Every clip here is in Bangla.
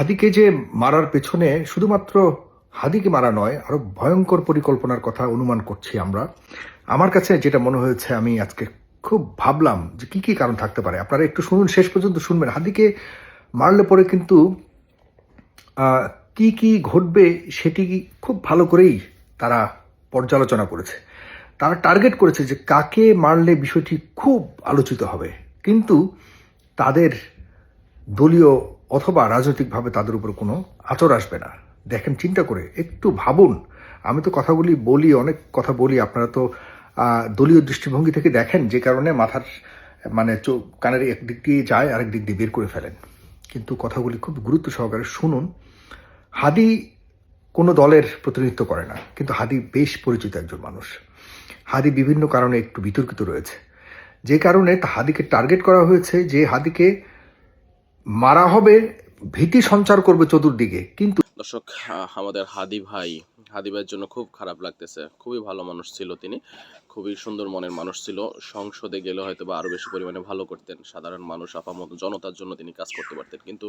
হাদিকে যে মারার পেছনে শুধুমাত্র হাদিকে মারা নয়, আরও ভয়ঙ্কর পরিকল্পনার কথা অনুমান করছি আমরা। আমার কাছে যেটা মনে হয়েছে, আমি আজকে খুব ভাবলাম যে কি কি কারণ থাকতে পারে। আপনারা একটু শুনুন, শেষ পর্যন্ত শুনবেন। হাদিকে মারলে পরে কিন্তু কি কি ঘটবে সেটি খুব ভালো করেই তারা পর্যালোচনা করেছে। তারা টার্গেট করেছে যে কাকে মারলে বিষয়টি খুব আলোচিত হবে। কিন্তু তাদের দলীয় অথবা রাজনৈতিকভাবে তাদের উপর কোনো আচর আসবে না। দেখেন, চিন্তা করে, একটু ভাবুন। আমি তো কথাগুলি বলি, অনেক কথা বলি। আপনারা তো দলীয় দৃষ্টিভঙ্গি থেকে দেখেন যে কারণে মাথার মানে কানের এক দিক দিয়ে যায়, আরেক দিক দিয়ে বের করে ফেলেন। কিন্তু কথাগুলি খুব গুরুত্ব সহকারে শুনুন। হাদি কোনো দলের প্রতিনিধিত্ব করে না, কিন্তু হাদি বেশ পরিচিত একজন মানুষ। হাদি বিভিন্ন কারণে একটু বিতর্কিত রয়েছে। যে কারণে হাদিকে টার্গেট করা হয়েছে যে হাদিকে মারা হবে, ভীতি সঞ্চার করবে চতুর্দিকে, কিন্তু দর্শক আমাদের হাদি ভাই, হাদি ভাইয়ের জন্য খুব খারাপ লাগতেছে। খুবই ভালো মানুষ ছিল তিনি। খুবই সুন্দর মনের মানুষ ছিল। সংসদে গেলে হয়তো বা আরও বেশি পরিমাণে ভালো করতেন। সাধারণ মানুষ আপামত জনতার জন্য তিনি কাজ করতে পারতেন। কিন্তু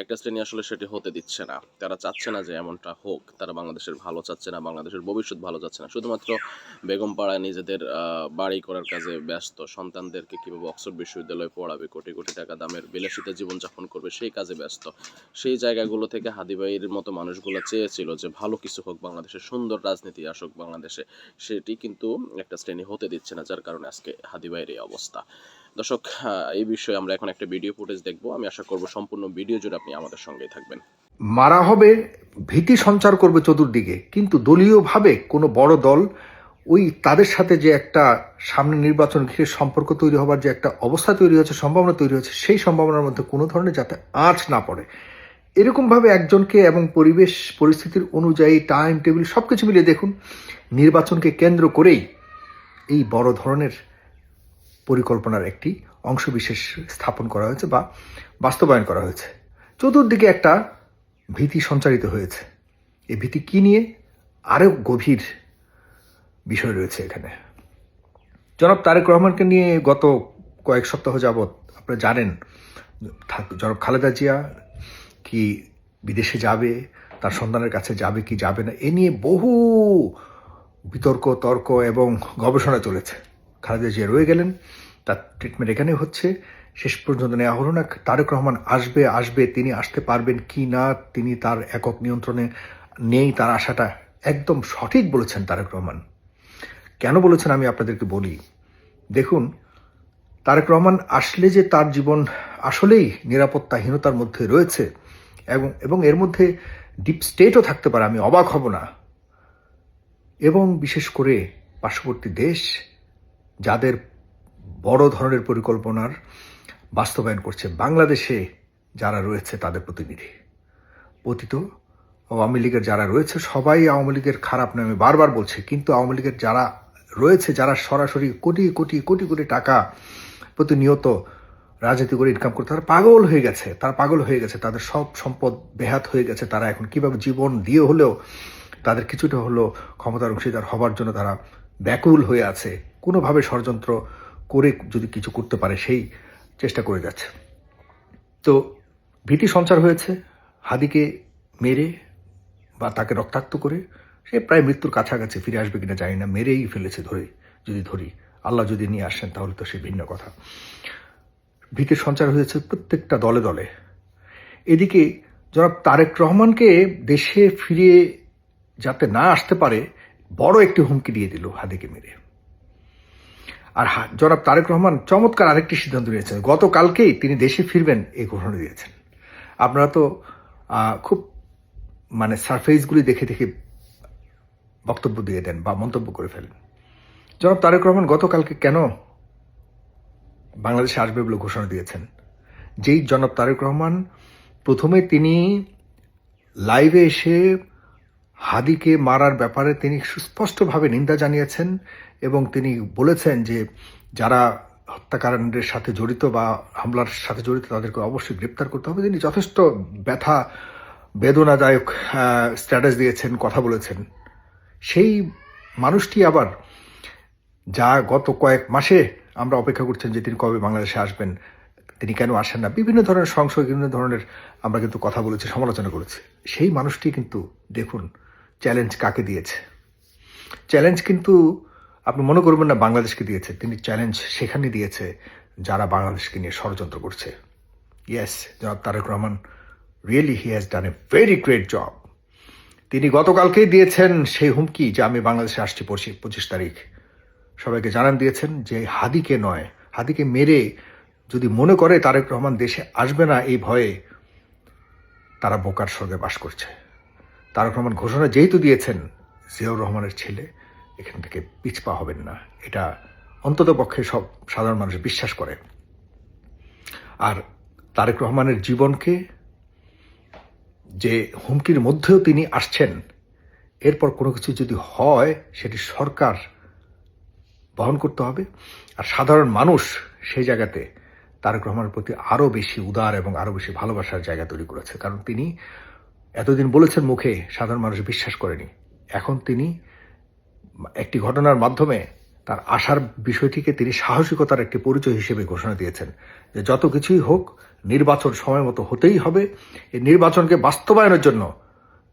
একটা শ্রেণি আসলে সেটি হতে দিচ্ছে না। তারা চাচ্ছে না যে এমনটা হোক। তারা বাংলাদেশের ভালো চাচ্ছে না, বাংলাদেশের ভবিষ্যৎ ভালো চাচ্ছে না। শুধুমাত্র বেগম পাড়ায় নিজেদের বাড়ি করার কাজে ব্যস্ত। সন্তানদেরকে কীভাবে অক্সফোর্ড বিশ্ববিদ্যালয়ে পড়াবে? কোটি কোটি টাকা দামের বিলাসিতা জীবনযাপন করবে, সেই কাজে ব্যস্ত। সেই জায়গাগুলো থেকে হাদিবাইয়ের মতো মানুষগুলো চেয়েছিল যে ভালো কিছু হোক বাংলাদেশে সুন্দর রাজনীতি আসুক, বাংলাদেশে। সেটি কিন্তু একটা শ্রেণি হতে দিচ্ছে না, যার কারণে আজকে হাদিবাইয়ের এই অবস্থা। দর্শক এই বিষয়ে আমরা এখন একটা ভিডিও ফুটেজ দেখব। আমি আশা করব সম্পূর্ণ ভিডিও জুড়ে আপনি আমাদের সঙ্গেই থাকবেন। মারা হবে, ভীতি সঞ্চার করবে চতুর্দিকে, কিন্তু দলীয়ভাবে কোনো বড় দল ওই তাদের সাথে যে একটা সামনে নির্বাচন ঘিরে সম্পর্ক তৈরি হবার যে একটা অবস্থা তৈরি হচ্ছে সম্ভাবনা তৈরি হচ্ছে সেই সম্ভাবনার মধ্যে কোনো ধরনের যাতে আঁচ না পড়ে। এরকমভাবে একজনকে এবং পরিবেশ, পরিস্থিতির অনুযায়ী টাইম টেবিল সব কিছু মিলিয়ে দেখুন, নির্বাচনকে কেন্দ্র করেই এই বড় ধরনের পরিকল্পনার একটি অংশবিশেষ স্থাপন করা হয়েছে বা বাস্তবায়ন করা হয়েছে। চতুর্দিকে একটা ভীতি সঞ্চারিত হয়েছে। এই ভীতি কী নিয়ে? আরও গভীর বিষয় রয়েছে এখানে। জনাব তারেক রহমানকে নিয়ে গত কয়েক সপ্তাহ যাবৎ আপনারা জানেন জনাব খালেদা জিয়া কি বিদেশে যাবে, তার সন্তানের কাছে যাবে কি যাবে না, এ নিয়ে বহু বিতর্ক, তর্ক এবং গবেষণা চলেছে। খালেদা জিয়া রয়ে গেলেন, তার ট্রিটমেন্ট এখানে হচ্ছে। শেষ পর্যন্ত নেওয়া হলো না। তারেক রহমান আসবে আসবে, তিনি আসতে পারবেন কি না, তিনি তার একক নিয়ন্ত্রণে নেই, তার আশাটা একদম সঠিক বলেছেন তারেক রহমান। কেন বলেছেন আমি আপনাদেরকে বলি? দেখুন, তারেক রহমান আসলে যে তার জীবন আসলেই নিরাপত্তাহীনতার মধ্যে রয়েছে এবং এবং এর মধ্যে ডিপ স্টেটও থাকতে পারে, আমি অবাক হব না। এবং বিশেষ করে পার্শ্ববর্তী দেশ যাদের বড় ধরনের পরিকল্পনার বাস্তবায়ন করছে, বাংলাদেশে যারা রয়েছে তাদের প্রতিনিধি। পতিত আওয়ামী লীগের যারা রয়েছে, সবাই আওয়ামী লীগের খারাপ নয় আমি বারবার বলছি, কিন্তু আওয়ামী লীগের যারা রয়েছে, যারা সরাসরি কোটি কোটি কোটি কোটি টাকা প্রতিনিয়ত রাজনীতি করে ইনকাম করতে তারা পাগল হয়ে গেছে, তারা পাগল হয়ে গেছে, তাদের সব সম্পদ বেহাত হয়ে গেছে, তারা এখন কীভাবে জীবন দিয়ে হলেও তাদের কিছুটা হলেও ক্ষমতার অংশীদার হবার জন্য তারা ব্যাকুল হয়ে আছে। কোনোভাবে ষড়যন্ত্র করে যদি কিছু করতে পারে, সেই চেষ্টা করে যাচ্ছে। তো ভীতি সঞ্চার হয়েছে। হাদিকে মেরে বা তাকে রক্তাক্ত করে সে প্রায় মৃত্যুর কাছাকাছি ফিরে আসবে কিনা জানি না। মেরেই ফেলেছে ধরে, যদি ধরি। আল্লাহ যদি নিয়ে আসেন, তাহলে তো সে ভিন্ন কথা। ভীতির সঞ্চার হয়েছে প্রত্যেকটা দলে দলে। এদিকে জনাব তারেক রহমানকে দেশে ফিরে যাতে না আসতে পারে, বড় একটি হুমকি দিয়ে দিল হাদিকে মেরে। আর জনাব তারেক রহমান চমৎকার আরেকটি সিদ্ধান্ত নিয়েছেন। গতকালকেই তিনি দেশে ফিরবেন এই ঘোষণা দিয়েছেন। আপনারা তো খুব মানে সারফেসগুলি দেখে দেখে বক্তব্য দিয়ে দেন বা মন্তব্য করে ফেলেন। জনাব তারেক রহমান গতকালকে কেন বাংলাদেশে আসবে বলে ঘোষণা দিয়েছেন? যেই জনাব তারেক রহমান প্রথমে তিনি লাইভে এসে হাদিকে মারার ব্যাপারে তিনি সুস্পষ্টভাবে নিন্দা জানিয়েছেন এবং তিনি বলেছেন যে যারা হত্যাকাণ্ডের সাথে জড়িত বা হামলার সাথে জড়িত তাদেরকে অবশ্যই গ্রেপ্তার করতে হবে। তিনি যথেষ্ট ব্যথা বেদনাদায়ক স্ট্যাটাস দিয়েছেন, কথা বলেছেন। সেই মানুষটি আবার যা গত কয়েক মাসে আমরা অপেক্ষা করছেন যে তিনি কবে বাংলাদেশে আসবেন, তিনি কেন আসেন না, বিভিন্ন ধরনের সংশয়, বিভিন্ন ধরনের আমরা কিন্তু কথা বলেছি, সমালোচনা করেছি। সেই মানুষটি কিন্তু দেখুন চ্যালেঞ্জ কাকে দিয়েছে? চ্যালেঞ্জ কিন্তু আপনি মনে করবেন না বাংলাদেশকে দিয়েছে তিনি চ্যালেঞ্জ সেখানে দিয়েছে যারা বাংলাদেশকে নিয়ে ষড়যন্ত্র করছে। ইয়েস জনাব Tarek Rahman really he has done a very great job তিনি গতকালকেই দিয়েছেন সেই হুমকি যে আমি বাংলাদেশে আসছি পঁচিশ পঁচিশ তারিখ। সবাইকে জানান দিয়েছেন যে হাদিকে নয়, হাদিকে মেরে যদি মনে করে তারেক রহমান দেশে আসবে না এই ভয়ে, তারা বোকার স্বর্গে বাস করছে। তারেক রহমান ঘোষণা যেহেতু দিয়েছেন, জিয়াউর রহমানের ছেলে, এখান থেকে পিছপা হবেন না। এটা অন্তত পক্ষে সব সাধারণ মানুষ বিশ্বাস করে। আর তারেক রহমানের জীবনকে যে হুমকির মধ্যেও তিনি আসছেন, এরপর কোনো কিছু যদি হয়, সেটি সরকার বহন করতে হবে। আর সাধারণ মানুষ সেই জায়গাতে তারেক রহমানের প্রতি আরও বেশি উদার এবং আরও বেশি ভালোবাসার জায়গা তৈরি করেছে। কারণ তিনি এতদিন বলেছেন মুখে, সাধারণ মানুষ বিশ্বাস করেনি। এখন তিনি একটি ঘটনার মাধ্যমে তার আশার বিষয়টিকে তিনি সাহসিকতার একটি পরিচয় হিসেবে ঘোষণা দিয়েছেন যে যত কিছুই হোক, নির্বাচন সময় মতো হতেই হবে। এই নির্বাচনকে বাস্তবায়নের জন্য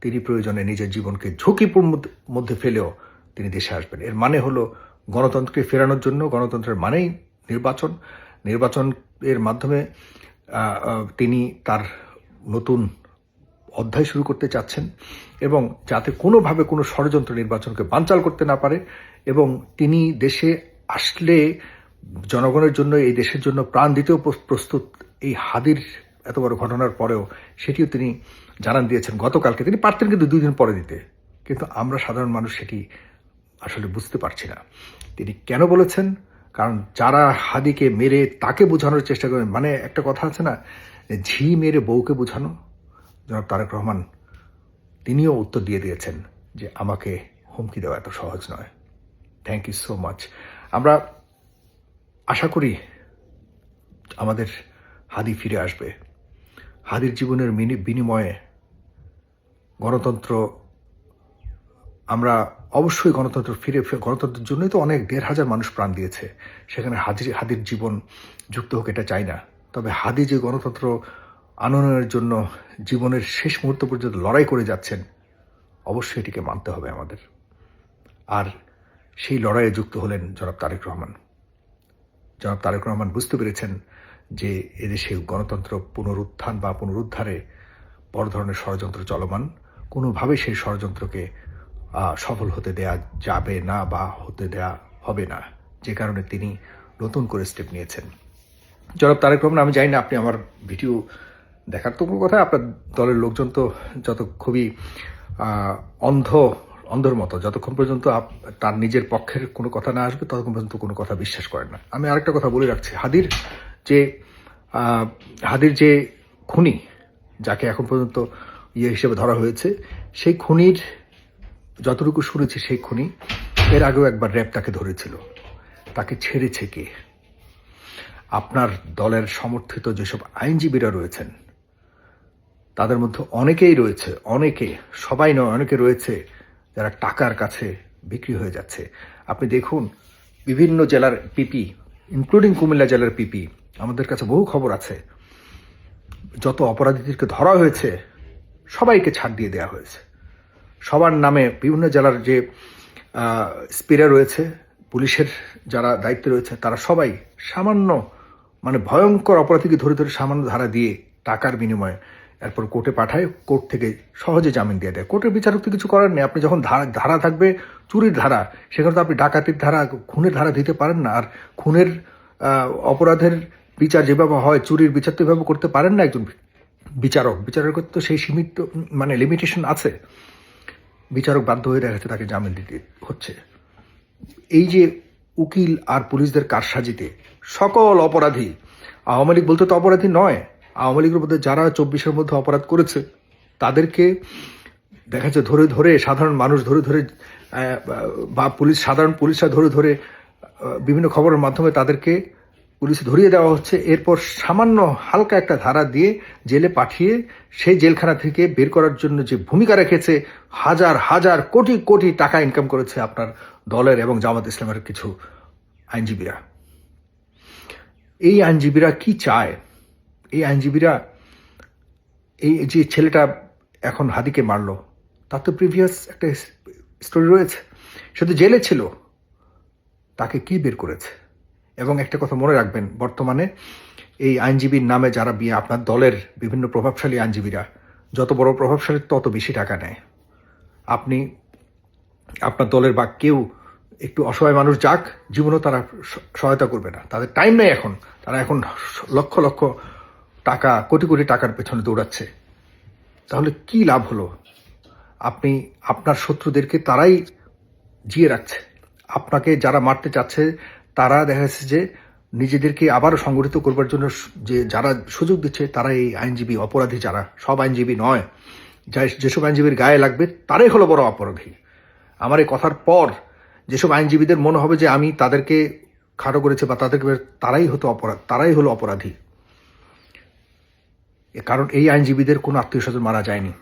তিনি প্রয়োজনে নিজের জীবনকে ঝুঁকিপূর্ণ মধ্যে ফেলেও তিনি দেশে আসবেন। এর মানে হলো গণতন্ত্রকে ফেরানোর জন্য, গণতন্ত্রের মানেই নির্বাচন। নির্বাচন এর মাধ্যমে তিনি তার নতুন অধ্যায় শুরু করতে চাচ্ছেন এবং যাতে কোনোভাবে কোনো ষড়যন্ত্র নির্বাচনকে বানচাল করতে না পারে এবং তিনি দেশে আসলে জনগণের জন্য, এই দেশের জন্য প্রাণ দিতেও প্রস- প্রস্তুত। এই হাদির এত বড় ঘটনার পরেও সেটিও তিনি জানান দিয়েছেন গতকালকে। তিনি পারতেন কিন্তু দুই দিন পরে দিতে। কিন্তু আমরা সাধারণ মানুষ সেটি আসলে বুঝতে পারছি না। তিনি কেন বলেছেন? কারণ যারা হাদিকে মেরে তাকে বোঝানোর চেষ্টা করেন মানে একটা কথা আছে না, ঝি মেরে বউকে বোঝানো। জনাব তারেক রহমান, তিনিও উত্তর দিয়ে দিয়েছেন যে আমাকে হুমকি দেওয়া এত সহজ নয়। থ্যাংক ইউ সো মাচ আমরা আশা করি আমাদের হাদি ফিরে আসবে। হাদির জীবনের বিনিময়ে গণতন্ত্র, আমরা অবশ্যই গণতন্ত্র ফিরে গণতন্ত্রের জন্যই তো অনেক দেড় হাজার মানুষ প্রাণ দিয়েছে। সেখানে হাজির হাদির জীবন যুক্ত হোক এটা চাই না। তবে হাদি যে গণতন্ত্র আনয়নের জন্য জীবনের শেষ মুহূর্ত পর্যন্ত লড়াই করে যাচ্ছেন, অবশ্যই এটিকে মানতে হবে আমাদের। আর সেই লড়াইয়ে যুক্ত হলেন জনাব তারেক রহমান। জনাব তারেক রহমান বুঝতে পেরেছেন যে এদেশে গণতন্ত্র পুনরুত্থান বা পুনরুদ্ধারে বড় ধরনের ষড়যন্ত্র চলমান। কোনোভাবে সেই ষড়যন্ত্রকে সফল হতে দেয়া যাবে না বা হতে দেয়া হবে না, যে কারণে তিনি নতুন করে স্টেপ নিয়েছেন। জনাব তারেক রহমান, আমি জানি না আপনি আমার ভিডিও দেখার তো কোনো কথা, আপনার দলের লোকজন তো যত খুবই অন্ধ, অন্ধর মতো, যতক্ষণ পর্যন্ত তার নিজের পক্ষের কোনো কথা না আসবে, ততক্ষণ পর্যন্ত কোনো কথা বিশ্বাস করেন না। আমি আরেকটা কথা বলে রাখছি। হাদির যে হাদির যে খুনি, যাকে এখন পর্যন্ত ইয়ে হিসেবে ধরা হয়েছে, সেই খুনির যতটুকু শুনেছি সেই খুনি এর আগেও একবার র্যাব তাকে ধরেছিল। তাকে ছেড়েছে কে? আপনার দলের সমর্থিত যেসব আইনজীবীরা রয়েছেন তাদের মধ্যে অনেকেই রয়েছে, অনেকে, সবাই নয়, অনেকে রয়েছে যারা টাকার কাছে বিক্রি হয়ে যাচ্ছে। আপনি দেখুন, বিভিন্ন জেলার পিপি ইনক্লুডিং কুমিল্লা জেলার পিপি আমাদের কাছে বহু খবর আছে। যত অপরাধীদেরকে ধরা হয়েছে, সবাইকে ছাড় দিয়ে দেওয়া হয়েছে। সবার নামে বিভিন্ন জেলার যে স্পিরা রয়েছে, পুলিশের যারা দায়িত্বে রয়েছে, তারা সবাই সামান্য মানে ভয়ঙ্কর অপরাধীকে ধরে ধরে সামান্য ধারা দিয়ে টাকার বিনিময়ে এরপর কোর্টে পাঠায়, কোর্ট থেকে সহজে জামিন দিয়ে দেয়। কোর্টের বিচারক তো কিছু করার নেই, আপনি যখন ধারা ধারা থাকবে, চুরির ধারা, সেখানে তো আপনি ডাকাতির ধারা, খুনের ধারা দিতে পারেন না, আর খুনের অপরাধের বিচার যেভাবে হয়, চুরির বিচার তো এভাবে করতে পারেন না একজন বিচারক। বিচারকের তো সেই সীমিত মানে লিমিটেশন আছে। বিচারক বাধ্য হয়ে দেখা যাচ্ছে তাকে জামিন দিতে হচ্ছে। এই যে উকিল আর পুলিশদের কারসাজিতে সকল অপরাধী, আওয়ামী লীগ বলতে তো অপরাধী নয় আওয়ামী লীগের মধ্যে যারা চব্বিশের মধ্যে অপরাধ করেছে, তাদেরকে দেখা যাচ্ছে ধরে ধরে সাধারণ মানুষ ধরে ধরে বা পুলিশ, সাধারণ পুলিশরা ধরে ধরে বিভিন্ন খবরের মাধ্যমে তাদেরকে পুলিশে ধরিয়ে দেওয়া হচ্ছে। এরপর সামান্য হালকা একটা ধারা দিয়ে জেলে পাঠিয়ে সেই জেলখানা থেকে বের করার জন্য যে ভূমিকা রেখেছে, হাজার হাজার কোটি কোটি টাকা ইনকাম করেছে আপনার দলের এবং জামাত ইসলামের কিছু আইনজীবীরা। এই আইনজীবীরা কি চায়? এই আইনজীবীরা এই যে ছেলেটা এখন হাদিকে মারলো, তার তো প্রিভিয়াস একটা স্টোরি রয়েছে। সে তো জেলে ছিল। তাকে কি বের করেছে? এবং একটা কথা মনে রাখবেন, বর্তমানে এই আইনজীবীর নামে যারা বিয়ে, আপনার দলের বিভিন্ন প্রভাবশালী আইনজীবীরা, যত বড় প্রভাবশালী তত বেশি টাকা নেয়। আপনি, আপনার দলের বা কেউ একটু অসহায় মানুষ যাক, জীবনেও তারা সহায়তা করবে না। তাদের টাইম নেই এখন। তারা এখন লক্ষ লক্ষ টাকা, কোটি কোটি টাকার পেছনে দৌড়াচ্ছে। তাহলে কি লাভ হলো? আপনি, আপনার শত্রুদেরকে তারাই জিয়ে রাখছে। আপনাকে যারা মারতে চাচ্ছে, তারা দেখা যাচ্ছে যে নিজেদেরকে আবারও সংগঠিত করবার জন্য যে যারা সুযোগ দিচ্ছে তারা এই আইনজীবী অপরাধী যারা। সব আইনজীবী নয়। যা যেসব আইনজীবীর গায়ে লাগবে, তারাই হলো বড় অপরাধী। আমার এই কথার পর যেসব আইনজীবীদের মনে হবে যে আমি তাদেরকে খাটো করেছে বা তাদেরকে তারাই হতো অপরাধ, তারাই হলো অপরাধী। কারণ এই আইনজীবীদের কোনো আত্মীয় স্বজন মারা যায়নি।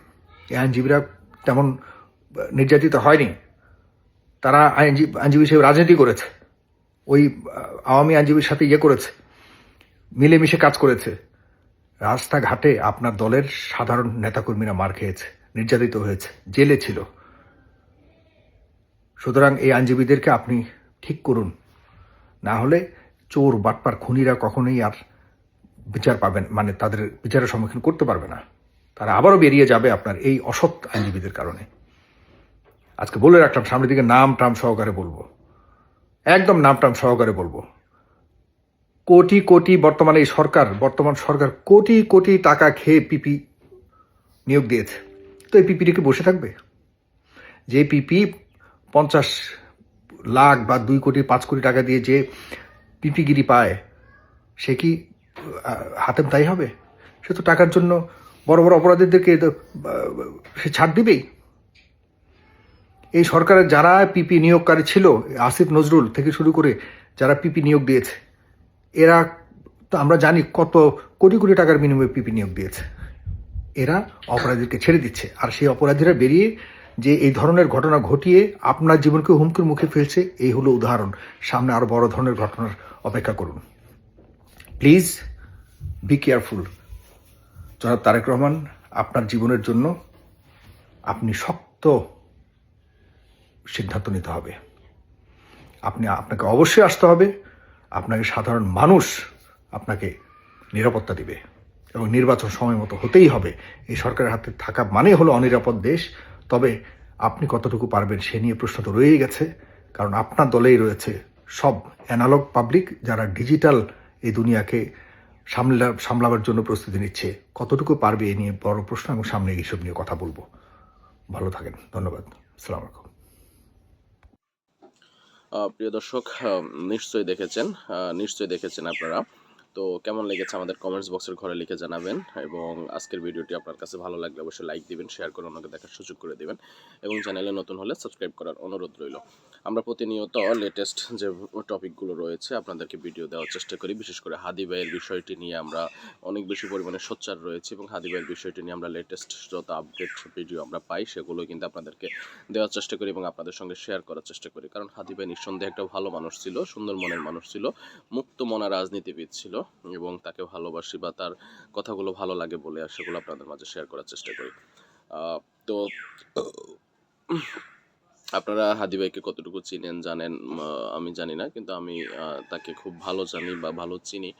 এই আইনজীবীরা তেমন নির্যাতিত হয়নি। তারা আইনজীবী আইনজীবী হিসেবে রাজনীতি করেছে। ওই আওয়ামী আইনজীবীর সাথে ইয়ে করেছে। মিলেমিশে কাজ করেছে। রাস্তাঘাটে আপনার দলের সাধারণ নেতাকর্মীরা মার খেয়েছে, নির্যাতিত হয়েছে, জেলে ছিল। সুতরাং এই আইনজীবীদেরকে আপনি ঠিক করুন। না হলে চোর, বাটপার, খুনিরা কখনোই আর বিচার পাবেন মানে তাদের বিচারের সম্মুখীন করতে পারবে না। তারা আবারও বেরিয়ে যাবে আপনার এই অসৎ আইনজীবীদের কারণে। আজকে বলে রাখলাম, সামনের দিকে নাম টাম সহকারে বলব। একদম নাম টাম সহকারে বলব। কোটি কোটি বর্তমানে এই সরকার, বর্তমান সরকার কোটি কোটি টাকা খেয়ে পিপি নিয়োগ দিয়েছে। তো এই পিপিটি কি বসে থাকবে? যে পিপি পঞ্চাশ লাখ বা দুই কোটি, পাঁচ কোটি টাকা দিয়ে যে পিপিগিরি পায়, সে কি হাতেম তাই হবে? সে তো টাকার জন্য বড় বড় অপরাধীদেরকে সে ছাড় দিবেই। এই সরকারের যারা পিপি নিয়োগকারী ছিল, আসিফ নজরুল থেকে শুরু করে যারা পিপি নিয়োগ দিয়েছে, এরা তো আমরা জানি কত কোটি কোটি টাকার বিনিময়ে পিপি নিয়োগ দিয়েছে। এরা অপরাধীদেরকে ছেড়ে দিচ্ছে। আর সেই অপরাধীরা বেরিয়ে যে এই ধরনের ঘটনা ঘটিয়ে আপনার জীবনকে হুমকির মুখে ফেলছে, এই হলো উদাহরণ। সামনে আরও বড় ধরনের ঘটনার অপেক্ষা করুন। প্লিজ বি কেয়ারফুল জনাব তারেক রহমান, আপনার জীবনের জন্য আপনি শক্ত সিদ্ধান্ত নিতে হবে। আপনি, আপনাকে অবশ্যই আসতে হবে। আপনাকে সাধারণ মানুষ আপনাকে নিরাপত্তা দিবে। এবং নির্বাচন সময় মতো হতেই হবে। এই সরকারের হাতে থাকা মানে হলো অনিরাপদ দেশ। তবে আপনি কতটুকু পারবেন সে নিয়ে প্রশ্ন তো রয়েই গেছে। কারণ আপনার দলেই রয়েছে সব অ্যানালগ পাবলিক যারা ডিজিটাল এই দুনিয়াকে সামলা, সামলাবার জন্য প্রস্তুতি নিচ্ছে। কতটুকু পারবে এ নিয়ে বড় প্রশ্ন এবং সামনে এইসব নিয়ে কথা বলব। ভালো থাকেন। ধন্যবাদ। সালাম আলাইকুম। প্রিয় দর্শক নিশ্চয়ই দেখেছেন নিশ্চয়ই দেখেছেন আপনারা। তো কেমন লেগেছে আমাদের কমেন্টস বক্সের ঘরে লিখে জানাবেন এবং আজকের ভিডিওটি আপনার কাছে ভালো লাগলে অবশ্যই লাইক দিবেন শেয়ার করে অন্যকে দেখার সুযোগ করে দিবেন এবং চ্যানেলে নতুন হলে সাবস্ক্রাইব করার অনুরোধ রইল। আমরা প্রতিনিয়ত লেটেস্ট যে টপিকগুলো রয়েছে আপনাদেরকে ভিডিও দেওয়ার চেষ্টা করি। বিশেষ করে হাদি ভাইয়ের বিষয়টি নিয়ে আমরা অনেক বেশি পরিমাণে সোচ্চার রয়েছে এবং হাদি ভাইয়ের বিষয়টি নিয়ে আমরা লেটেস্ট যত আপডেট ভিডিও আমরা পাই সেগুলো কিন্তু আপনাদেরকে দেওয়ার চেষ্টা করি এবং আপনাদের সঙ্গে শেয়ার করার চেষ্টা করি। কারণ হাদি ভাই নিঃসন্দেহে একটা ভালো মানুষ ছিল, সুন্দর মনের মানুষ ছিল, মুক্ত মনা রাজনীতিবিদ ছিল। এবং তাকে ভালোবাসি বা তার কথাগুলো ভালো লাগে বলে আর সেগুলো আপনাদের মাঝে শেয়ার করার চেষ্টা করি। তো আপনারা হাদি ভাইকে কতটুকু চিনেন জানেন আমি জানি না, কিন্তু আমি তাকে খুব ভালো জানি বা ভালো চিনি।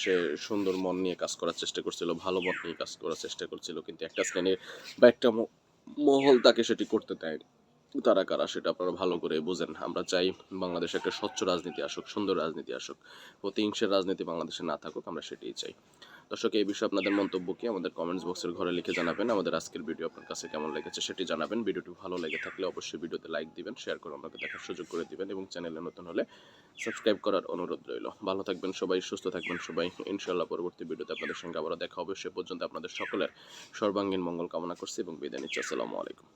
সে সুন্দর মন নিয়ে কাজ করার চেষ্টা করছিল, ভালো মন নিয়ে কাজ করার চেষ্টা করছিল, কিন্তু একটা শ্রেণির বা একটা মহল তাকে সেটি করতে দেয় তারা কারা সেটা আপনারা ভালো করে বুঝেন। আমরা চাই বাংলাদেশে একটা স্বচ্ছ রাজনীতি আসুক, সুন্দর রাজনীতি আসুক। প্রতিহিংসের রাজনীতি বাংলাদেশে না থাকুক, আমরা সেটাই চাই। দর্শক, এই বিষয়ে আপনাদের মন্তব্য কি? আমাদের কমেন্টস বক্সের ঘরে লিখে জানাবেন। আমাদের আজকের ভিডিও আপনার কাছে কেমন লেগেছে সেটি জানাবেন। ভিডিওটি ভালো লেগে থাকলে অবশ্যই ভিডিওতে লাইক দিবেন শেয়ার করে আমাকে দেখার সুযোগ করে দিবেন এবং চ্যানেলে নতুন হলে সাবস্ক্রাইব করার অনুরোধ রইল। ভালো থাকবেন সবাই, সুস্থ থাকবেন সবাই। ইনশাল্লাহ পরবর্তী ভিডিওতে আপনাদের সঙ্গে আবারও দেখা হবে। সে পর্যন্ত আপনাদের সকলের সর্বাঙ্গীন মঙ্গল কামনা করছি এবং বিদায় নিচ্ছি। আসসালামু আলাইকুম।